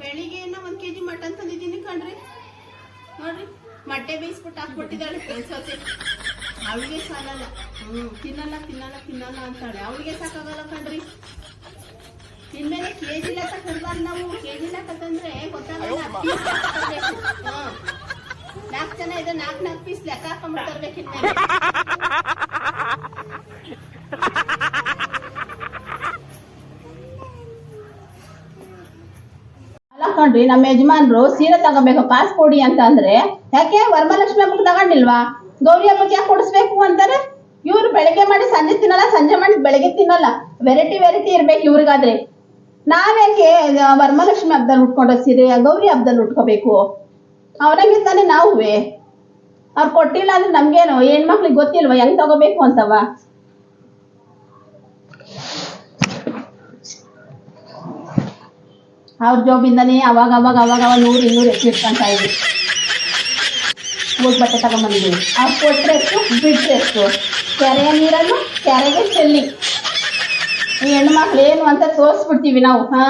ಬೆಳಿಗ್ಗೆ ಏನ ಒಂದ್ ಕೆಜಿ ಮಟನ್ ತಂದಿದ್ದೀನಿ ಕಣ್ರಿ. ನೋಡ್ರಿ ಮೊಟ್ಟೆ ಬೇಯಿಸ್ಬಿಟ್ಟು ಹಾಕ್ಬಿಟ್ಟಿದ್ದಾಳೆ ಸೊಸೆ ಅವಳಿಗೆ ಸಾಲಲ್ಲ. ಹ್ಮ್ ತಿನ್ನಲ್ಲ ತಿನ್ನಲ್ಲ ತಿನ್ನಲ್ಲ ಅಂತಾಳೆ. ಅವಳಿಗೆ ಸಾಕಾಗಲ್ಲ ಕಣ್ರಿ. ಇನ್ಮೇಲೆ ಕೆಜಿ ಲೆಕ್ಕ ತರಬಾರ್ದು ನಾವು. ಕೆಜಿ ಲೆಕ್ಕ ತಂದ್ರೆ ಗೊತ್ತಾಗಲ್ಲ. ನಾಲ್ಕು ಜನ ಇದೆ ನಾಲ್ಕು ನಾಲ್ಕು ಪೀಸ್ ಲೆಕ್ಕ ಹಾಕೊಂಡ್ಬಿಟ್ಟು ತರ್ಬೇಕು ಇನ್ಮೇಲೆ. ಕಣ್ರಿ ನಮ್ಮ ಯಜಮಾನ್ರು ಸೀರೆ ತಗೋಬೇಕು ಪಾಸ್ ಕೊಡಿ ಅಂತ ಅಂದ್ರೆ, ಯಾಕೆ ವರಮಹಾಲಕ್ಷ್ಮಿ ಹಬ್ಬಕ್ಕೆ ತಗೊಂಡಿಲ್ವಾ? ಗೌರಿ ಹಬ್ಬಕ್ಕೆ ಯಾಕೆ ಕೊಡಿಸ್ಬೇಕು ಅಂತಾರೆ? ಇವ್ರು ಬೆಳಗ್ಗೆ ಮಾಡಿ ಸಂಜೆ ತಿನ್ನಲ್ಲ, ಸಂಜೆ ಮಾಡಿ ಬೆಳಗ್ಗೆ ತಿನ್ನಲ್ಲ. ವೆರೈಟಿ ವೆರೈಟಿ ಇರ್ಬೇಕು ಇವ್ರಿಗಾದ್ರೆ. ನಾವ್ಯಾಕೆ ಯಾಕೆ ವರಮಹಾಲಕ್ಷ್ಮಿ ಹಬ್ಬದಲ್ಲಿ ಉಟ್ಕೊಂಡ ಸೀರೆ ಗೌರಿ ಹಬ್ಬದಲ್ಲಿ ಉಟ್ಕೋಬೇಕು? ಅವ್ರಂಗೆ ತಾನೆ ನಾವುವೆ. ಅವ್ರು ಕೊಟ್ಟಿಲ್ಲ ಅಂದ್ರೆ ನಮ್ಗೇನು, ಹೆಣ್ಮಕ್ಳಿಗೆ ಗೊತ್ತಿಲ್ವಾ, ಹೆಂಗ್ ತಗೋಬೇಕು ಅಂತವ? ಅವ್ರ ಜಾಬಿಂದಾನೇ ಅವಾಗ ಅವಾಗ ಅವಾಗ ಅವಾಗ ನೂರು ಇನ್ನೂರು ಇಟ್ಕೊಂತ ಇದ್ವಿ ಊಟ ಬಟ್ಟೆ ತಗೊಂಬಂದಿದ್ದೀವಿ ಅವ್ರು ಕೊಟ್ಟರೆ ಎಷ್ಟು? ಬಿಟ್ಟರೆ ಎಷ್ಟು? ಕೆರೆಯ ನೀರನ್ನು ಕೆರೆಗೆ ಚೆಲ್ಲಿ. ಈ ಹೆಣ್ಣು ಮಕ್ಳು ಏನು ಅಂತ ತೋರಿಸ್ಬಿಡ್ತೀವಿ ನಾವು. ಹಾ.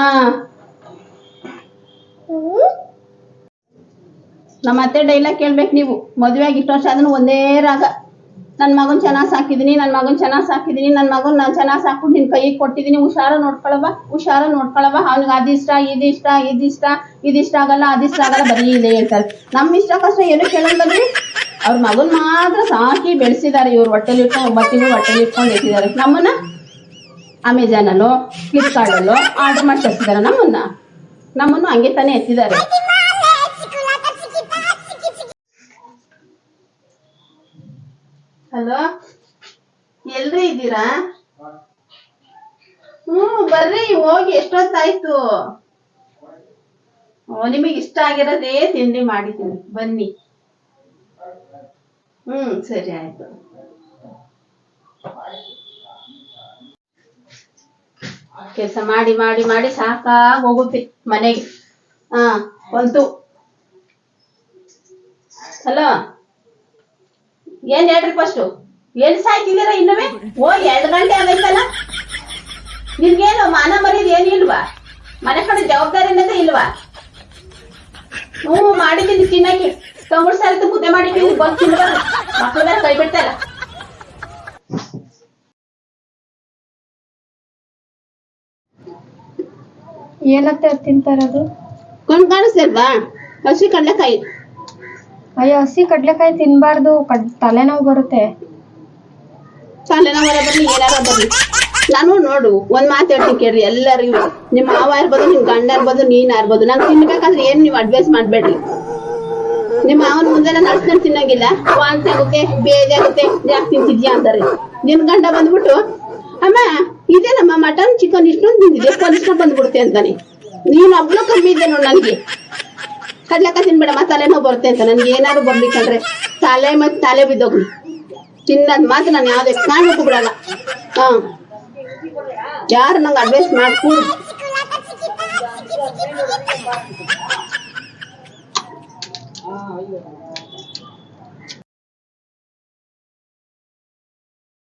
ನಮ್ಮ ಅತ್ತೆ ಡೈಲಾಗ್ ಕೇಳ್ಬೇಕು ನೀವು. ಮದುವೆ ಆಗಿ ಇಷ್ಟು ವರ್ಷ ಅದನ್ನು ಒಂದೇ ರಾಗ. ನನ್ನ ಮಗನ್ ಚೆನ್ನಾಗಿ ಸಾಕಿದೀನಿ ನನ್ನ ಮಗನ್ ಚೆನ್ನಾಗಿ ಸಾಕಿದೀನಿ ನನ್ನ ಮಗನ್ ನಾನು ಚೆನ್ನಾಗಿ ಸಾಕ್ಬಿಟ್ಟು ನಿನ್ ಕೈಗೆ ಕೊಟ್ಟಿದ್ದೀನಿ ಹುಷಾರ ನೋಡ್ಕೊಳವ ಹುಷಾರ ನೋಡ್ಕೊಳವ ಅವ್ನಿಗೆ ಅದಿಷ್ಟ ಇದಿಷ್ಟ ಇದಿಷ್ಟ ಇದಿಷ್ಟ ಆಗಲ್ಲ ಅದಿಷ್ಟ ಆಗಲ್ಲ, ಬರೀ ಇದೆ ಅಂತಾರೆ ನಮ್ಮ ಇಷ್ಟ ಕಷ್ಟ ಏನು ಕೇಳಲ್ರಿ ಅವ್ರ ಮಗನ್ ಮಾತ್ರ ಸಾಕಿ ಬೆಳೆಸಿದ್ದಾರೆ ಇವ್ರು, ಹೊಟ್ಟೆಲಿ ಇಟ್ಕೊಂಡು ಒಂಬತ್ತು ತಿಂಗಳು ಹೊಟ್ಟೆಲಿ ಇಟ್ಕೊಂಡು ಎತ್ತಿದ್ದಾರೆ ನಮ್ಮನ್ನ? ಅಮೆಜಾನಲ್ಲೋ ಫ್ಲಿಪ್ಕಾರ್ಟಲ್ಲೋ ಆರ್ಡರ್ ಮಾಡಿ ತರಿಸಿದ್ದಾರೆ ನಮ್ಮನ್ನ. ನಮ್ಮನ್ನು ಹಂಗೆ ತಾನೇ ಎತ್ತಿದ್ದಾರೆ ಹಲೋ ಎಲ್ರಿ ಇದ್ದೀರಾ? ಹ್ಮ್, ಬರ್ರಿ, ಹೋಗಿ, ಎಷ್ಟೊತ್ತಾಯ್ತು? ನಿಮಗೆ ಇಷ್ಟ ಆಗಿರೋದೇ ತಿಂಡಿ ಮಾಡಿದ್ದೀನಿ. ಬನ್ನಿ. ಹ್ಮ್, ಸರಿ, ಆಯ್ತು. ಕೆಲಸ ಮಾಡಿ ಮಾಡಿ ಮಾಡಿ ಸಾಕಾಗ್ ಹೋಗುತ್ತೆ ಮನೆಗೆ. ಹಾ ಹೊಲ್ತು ಹಲೋ ಏನ್ ಹೇಳ್ರಿ ಫಸ್ಟು ಎಲ್ಲಿ ಸಾಯ್ತಿದ್ದೀರ ಇನ್ನವೇ ಓ ಎರಡು ಗಂಟೆ ಆಗೈತಲ್ಲ ನಿಮ್ಗೇನು ಮಾನ ಮರ್ಯಾದೆ ಏನು ಇಲ್ವಾ? ಮನೆ ಕಡೆ ಜವಾಬ್ದಾರಿ ಅನ್ನೋದೇ ಇಲ್ವಾ? ಹ್ಞೂ ಮಾಡಿದ್ದೀನಿ ತಿನ್ನಕ್ಕೆ. ತಂಗುಡ್ ಸಾರಿತು ಮುದ್ದೆ ಮಾಡಿದ್ದೀನಿ ಬಂದು ತಿನ್ಬಾರ ಮಕ್ಕಳ ಕೈ ಬಿಡ್ತಾರ ಏನತ್ತೆ ತಿಂತಾರದು? ಕಣ್ ಕಾಣಿಸ್ತಿಲ್ವಾ? ಹಸಿ ಕಡ್ಲೆಕಾಯಿ. ಅಯ್ಯೋ ಹಸಿ ಕಡ್ಲೆಕಾಯಿ ತಿನ್ಬಾರ್ದು. ಕಡ್ ತಲೆನೋವು ಬರುತ್ತೆ. ತಲೆನೋವರ ಬರ್ಲಿ ಏನಾರ ಬರ್ಲಿ. ನಾನು ನೋಡು, ಒಂದ್ ಮಾತು ಹೇಳ್ತೀನಿ ಕೇಳ್ರಿ ಎಲ್ಲರಿಗೂ. ನಿಮ್ಮ ಮಾವ ಇರ್ಬೋದು, ನಿಮ್ ಗಂಡ ಇರ್ಬೋದು, ನೀನ್ ಇರ್ಬೋದು. ನಂಗೆ ತಿನ್ಬೇಕಾದ್ರೆ ಏನ್ ನೀವು ಅಡ್ವೈಸ್ ಮಾಡ್ಬೇಡ್ರಿ? ನಿಮ್ಮ ಮಾವನ ಮುಂದೆ ನಾನು ತಿನ್ನಂಗಿಲ್ಲ. ವಾಂತಿ ಆಗುತ್ತೆ ಬೇಜಾಗುತ್ತೆ ಯಾಕೆ ತಿಂತಿದ್ಯಾ ಅಂತಾರೆ. ನಿನ್ ಗಂಡ ಬಂದ್ಬಿಟ್ಟು, ಅಮ್ಮ, ಇದೇನಮ್ಮ ಮಟನ್ ಚಿಕನ್ ಇಷ್ಟೊಂದು ತಿಂದಿದೆ ಕೊಲೆಸ್ಟ್ರಾಲ್ ಬಂದ್ಬಿಡುತ್ತೆ ಅಂತಾನೆ. ನೀನ್ ಒಬ್ಳು ಕಮ್ಮಿ ಇದೆ ನೋಡು ನನಗೆ. ಕಡ್ಲೆಕಾಯಿ ತಿನ್ಬೇಡಮ್ಮ, ತಲೆನೋವು ಬರುತ್ತೆ ಅಂತ. ನನ್ಗೆ ಏನಾದ್ರು ಬರ್ಬೇಕಂದ್ರೆ ತಲೆ ಮತ್ತೆ ತಲೆ ಬಿದ್ದೋಗ್ಲಿ. ತಿನ್ನದ್ ಮಾತ್ರ ನಾನು ಯಾವ್ದೇ ಕಾರಣಕ್ಕೂ ಬಿಡಲ್ಲ ಹಾ ಯಾರು ನಂಗೆ ಅಡ್ವೈಸ್ ಮಾಡ್ಕೊಡು